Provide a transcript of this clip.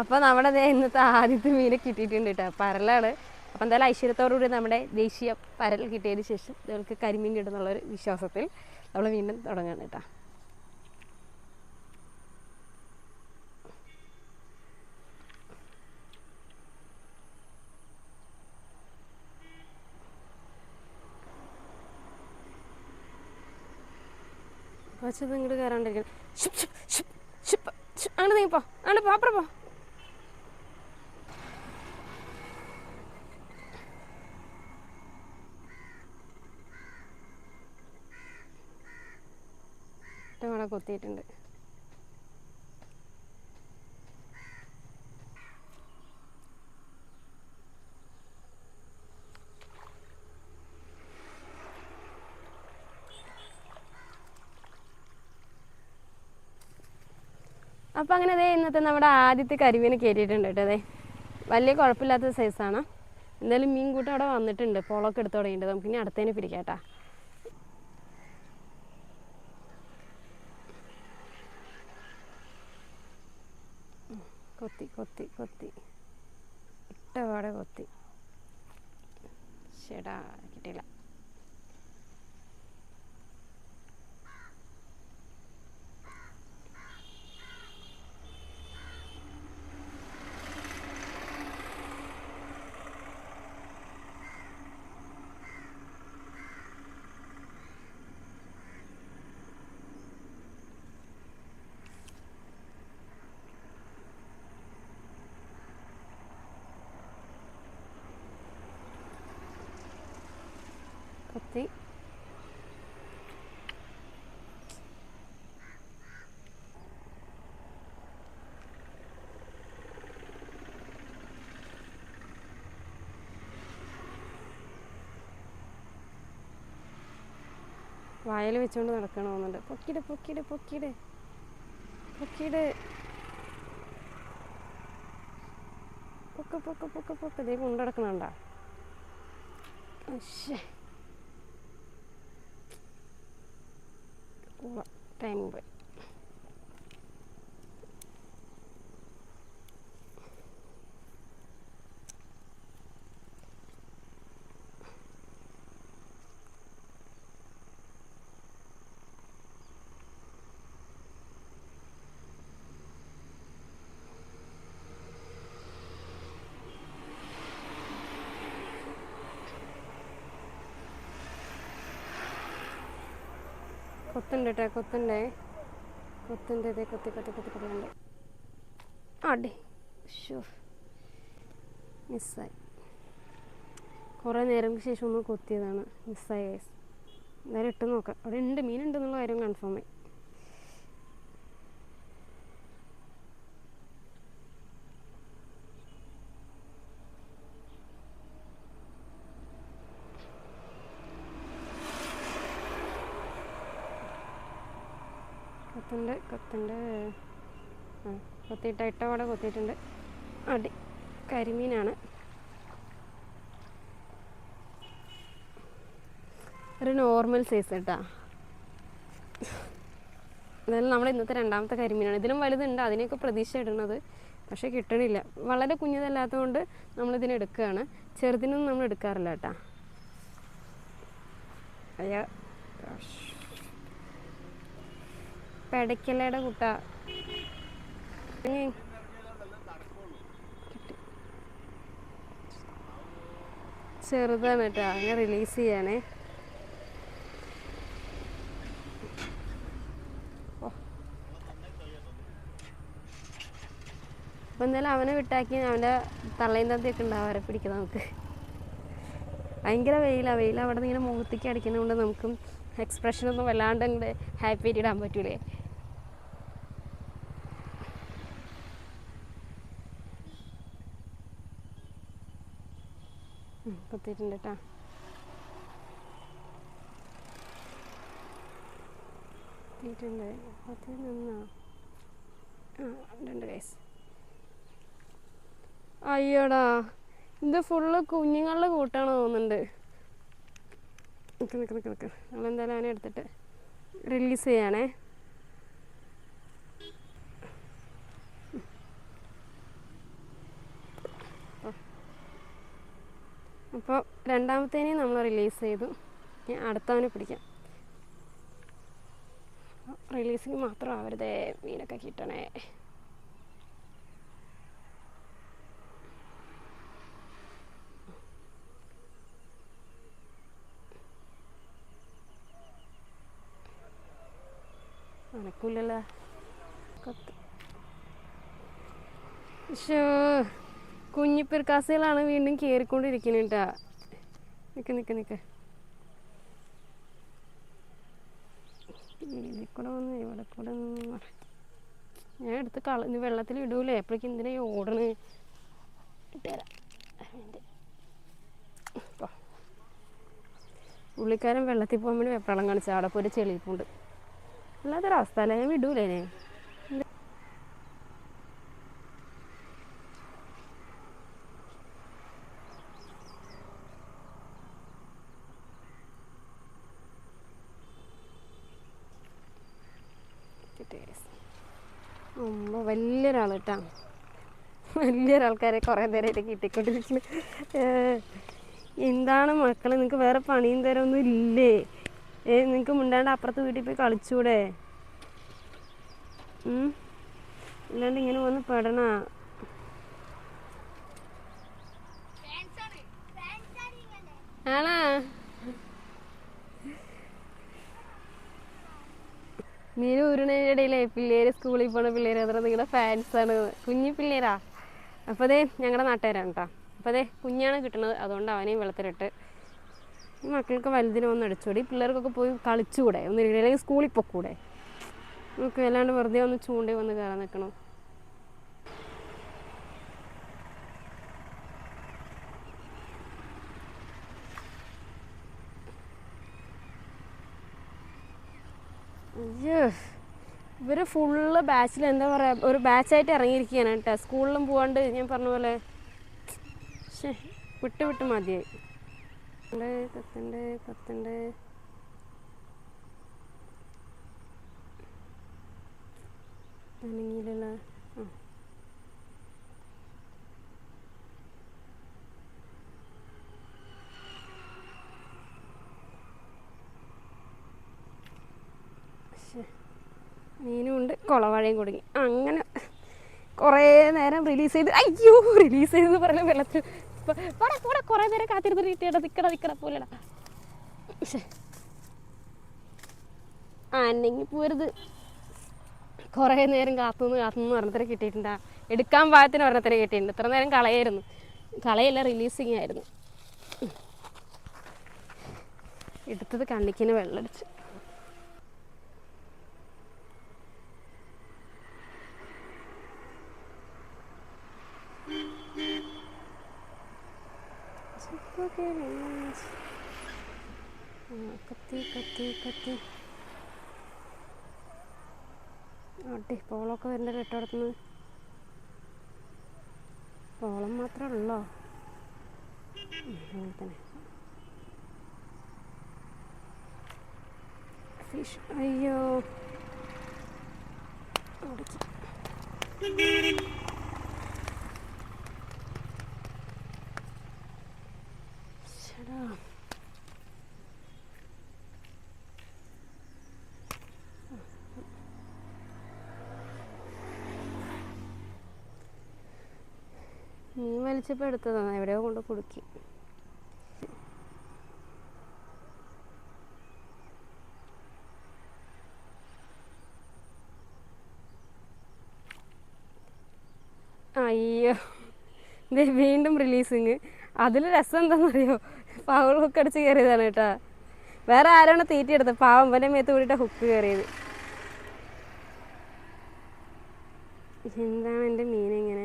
അപ്പോൾ നമ്മുടെ ഇന്നത്തെ ആദ്യത്തെ മീനെ കിട്ടിയിട്ടുണ്ട് കേട്ടോ പരലാണ്. അപ്പോൾ എന്തായാലും ഐശ്വര്യത്തോടുകൂടി നമ്മുടെ ദേശീയ പരൽ കിട്ടിയതിന് ശേഷം നമുക്ക് കരിമീൻ കിട്ടുന്നുള്ളൊരു വിശ്വാസത്തിൽ നമ്മൾ വീണ്ടും തുടങ്ങണം കേട്ടോ കുറച്ചത് ഇങ്ങോട്ട് കയറാണ്ടിരിക്കണം. അങ്ങനെ നീ പോ അങ്ങോട്ട് പോ അപ്പുറം പോ. ഇവിടെ കൊത്തിയിട്ടുണ്ട്. അപ്പോൾ അങ്ങനെ ദേ ഇന്നത്തെ നമ്മുടെ ആദ്യത്തെ കരിമീൻ കയറ്റിയിട്ടുണ്ട് കേട്ടോ അതെ വലിയ കുഴപ്പമില്ലാത്ത സൈസാണ് എന്തായാലും മീൻ കൂട്ടം അവിടെ വന്നിട്ടുണ്ട്. പോളൊക്കെ എടുത്ത് തുടങ്ങിയിട്ട് നമുക്ക് ഇനി അടുത്തതിന് പിടിക്കാം കേട്ടോ. കൊത്തി കൊത്തി കൊത്തി. ഇട്ടപാടെ കൊത്തി. ചേടാ കിട്ടിയില്ല. കൊത്തി വായൽ വെച്ചുകൊണ്ട് നടക്കണമെന്നുണ്ട് പൊക്കിട് പൊക്കിട് പൊക്കിട്. പൊക്കിട്. പൊക്ക പൊക്ക പൊക്ക പൊക്ക്. ഇതേ കൊണ്ടുനടക്കണണ്ട ശ്ശേ same way. കൊത്തുണ്ട് കേട്ടോ കൊത്തുണ്ടേ. കൊത്തുണ്ട് ഇതേ കൊത്തി കൊത്തി കൊത്തി കൊത്തുണ്ട് അടി മിസ്സായി. കുറേ നേരം ശേഷം ഒന്ന് കൊത്തിയതാണ്. മിസ്സായി എന്തായാലും ഇട്ട് നോക്കാം. അവിടെ ഉണ്ട് മീനുണ്ടെന്നുള്ള കാര്യം കൺഫേം കൊത്തുണ്ട് കൊത്തുണ്ട്. ആ കൊത്തിയിട്ട് ഇട്ടപാടെ കൊത്തിയിട്ടുണ്ട്. അടി കരിമീനാണ്. ഒരു നോർമൽ സൈസ് കേട്ടാ. എന്നാലും നമ്മൾ ഇന്നത്തെ രണ്ടാമത്തെ കരിമീനാണ്. ഇതിലും വലുതുണ്ട് അതിനെയൊക്കെ പ്രതീക്ഷ ഇടുന്നത് പക്ഷേ കിട്ടണില്ല. വളരെ കുഞ്ഞതല്ലാത്തതുകൊണ്ട് നമ്മളിതിനെ എടുക്കുകയാണ്. ചെറുതിനൊന്നും നമ്മൾ എടുക്കാറില്ല കേട്ടാ. അയ്യോ പെടയ്ക്കലയുടെ കുട്ട. ചെറുതാണ് കേട്ടോ. അങ്ങനെ റിലീസ് ചെയ്യാനേ. അപ്പൊ എന്തായാലും അവനെ വിട്ടാക്കി അവന്റെ തള്ളയും തന്തിയൊക്കെ ഉണ്ടാവും അവരെ പിടിക്കാം നമുക്ക്. ഭയങ്കര വെയിലാണ് വെയിൽ അവിടെ നിന്ന് ഇങ്ങനെ മുഖത്തേക്ക് അടിക്കുന്നതുകൊണ്ട് നമുക്കും എക്സ്പ്രഷനൊന്നും വല്ലാണ്ട് അങ്ങോട്ട് ഹാപ്പി ആയിട്ട് ഇടാൻ പറ്റൂലേ. കുത്തിയിട്ടുണ്ട് കേട്ടോ കുത്തിയിട്ടുണ്ട്. കുത്തി നിന്നോ? ആ ഗൈസ് അയ്യോടാ ഇത് ഫുള്ള് കുഞ്ഞുങ്ങളുടെ കൂട്ടാണ് തോന്നുന്നുണ്ട്. നിൽക്ക് നിൽക്ക് നിൽക്ക് നിൽക്ക് നമ്മളെന്തായാലും അവനെ എടുത്തിട്ട് റിലീസ് ചെയ്യാണേ. അപ്പോൾ രണ്ടാമത്തേനെയും നമ്മൾ റിലീസ് ചെയ്തു. ഇനി അടുത്തവനെ പിടിക്കാം. റിലീസിങ് മാത്രം ആവരുതേ മീനൊക്കെ കിട്ടണേ. അനക്കൂലല്ലോ കത്ത്. കുഞ്ഞിപ്പെരുക്കാസുകളാണ് വീണ്ടും കയറിക്കൊണ്ടിരിക്കുന്നത് കേട്ടാ നിക്ക് നിക്ക്. നിക്ക് കൂടെ വന്ന് ഇവിടെ കൂടെ ഞാൻ എടുത്ത് കള വെള്ളത്തിൽ ഇടൂലേ എപ്പോഴേക്കും എന്തിനാ ഓടണ്? ഇട്ടുതരാം പുള്ളിക്കാരൻ വെള്ളത്തിൽ പോകാൻ വേണ്ടി വെപ്രാളം കാണിച്ചു അവിടെ പോയി ചെളിപ്പുണ്ട്. അല്ലാത്തൊരവസ്ഥ അല്ലേ. ഞാൻ വിടൂലേ ഞാൻ അമ്മ വലിയൊരാൾ കേട്ടോ വലിയൊരാൾക്കാരെ കുറേ നേരമായിട്ട് കിട്ടിക്കൊണ്ടിരിക്കുന്നു. എന്താണ് മക്കളെ? നിങ്ങൾക്ക് വേറെ പണിയും തരമൊന്നും ഇല്ലേ? ഏ നിങ്ങൾക്ക് മുണ്ടാണ്ട് അപ്പുറത്ത് വീട്ടിൽ പോയി കളിച്ചൂടെ? അല്ലാണ്ട് ഇങ്ങനെ വന്ന് പെടണ? ആണാ? മീൻ ഊരണതിനിടയിലേ പിള്ളേര് സ്കൂളിൽ പോണ പിള്ളേര് അത്ര നിങ്ങളുടെ ഫാൻസാണ് കുഞ്ഞു പിള്ളേരാ? അപ്പോൾ അതെ ഞങ്ങളുടെ നാട്ടുകാരാണ് കേട്ടോ അപ്പോൾ അതെ കുഞ്ഞാണ് കിട്ടണത്. അതുകൊണ്ട് അവനെയും വെള്ളത്തിലിട്ട് ഈ മക്കൾക്ക് വലുതിനെ ഒന്ന് അടിച്ചുകൂടി പിള്ളേർക്കൊക്കെ പോയി കളിച്ചുകൂടെ ഒന്ന്. അല്ലെങ്കിൽ സ്കൂളിൽ പൊക്കൂടെ? നമുക്ക് അല്ലാണ്ട് വെറുതെ ഒന്ന് ചൂണ്ടി വന്ന് കയറാൻ നിൽക്കണം ഇവർ ഫുള്ള് ബാച്ചിൽ എന്താ പറയുക ഒരു ബാച്ചായിട്ട് ഇറങ്ങിയിരിക്കുകയാണ് കേട്ടോ. സ്കൂളിലും പോകാണ്ട് ഞാൻ പറഞ്ഞ പോലെ വിട്ട് വിട്ട് മതിയായി. കത്തുണ്ട് കത്തുണ്ട് അനങ്ങിയില്ലല്ലോ ആ ശ്ശേ. മീനും ഉണ്ട് കുളവാഴയും കുടുങ്ങി. അങ്ങനെ കുറേ നേരം റിലീസ് ചെയ്ത് അയ്യോ റിലീസ് ചെയ്തെന്ന് പറഞ്ഞ വെള്ളത്തിൽ പോടെ പോടെ കുറേ നേരം കാത്തിരുന്ന് കിട്ടിയടാ നിക്കട നിക്കട പോലെടാ. അന്നെങ്കിൽ പോരുത്. കുറേ നേരം കാത്തുനിന്ന് കാത്തുനിന്ന് പറഞ്ഞത്തരം കിട്ടിയിട്ടുണ്ടാ. എടുക്കാൻ പാകത്തിന് പറഞ്ഞത്തരം കിട്ടിയിട്ടുണ്ട്. ഇത്ര നേരം കളയായിരുന്നു. കളയല്ല റിലീസിങ് ആയിരുന്നു. എടുത്തത് കണ്ണിക്കിന് വെള്ളമടിച്ച്. കത്തി കത്തി കത്തി അട്ടി പോളൊക്കെ വരുന്നുണ്ട് ഇട്ടടത്തുനിന്ന് പോളം മാത്രമേ ഉള്ളോ? അങ്ങനെ തന്നെ. ഫിഷ് അയ്യോ. ഓടിച്ച്. ശ്ശെടാ. മീൻ വലിച്ചപ്പോൾ എടുത്തതാണ് എവിടെയോ കൊണ്ട് കുടുക്കി. അയ്യോ. ദേ വീണ്ടും റിലീസിങ് അതിൽ രസം എന്താണെന്നറിയോ പാവൾ ഹുക്ക് അടിച്ച് കയറിയതാണ് കേട്ടാ. വേറെ ആരാണ് തീറ്റിയെടുത്തത് പാവം വന്റെ മേത്ത് കൂടിയിട്ട് ഹുക്ക് കയറിയത് എന്താണ് എന്റെ മീൻ ഇങ്ങനെ?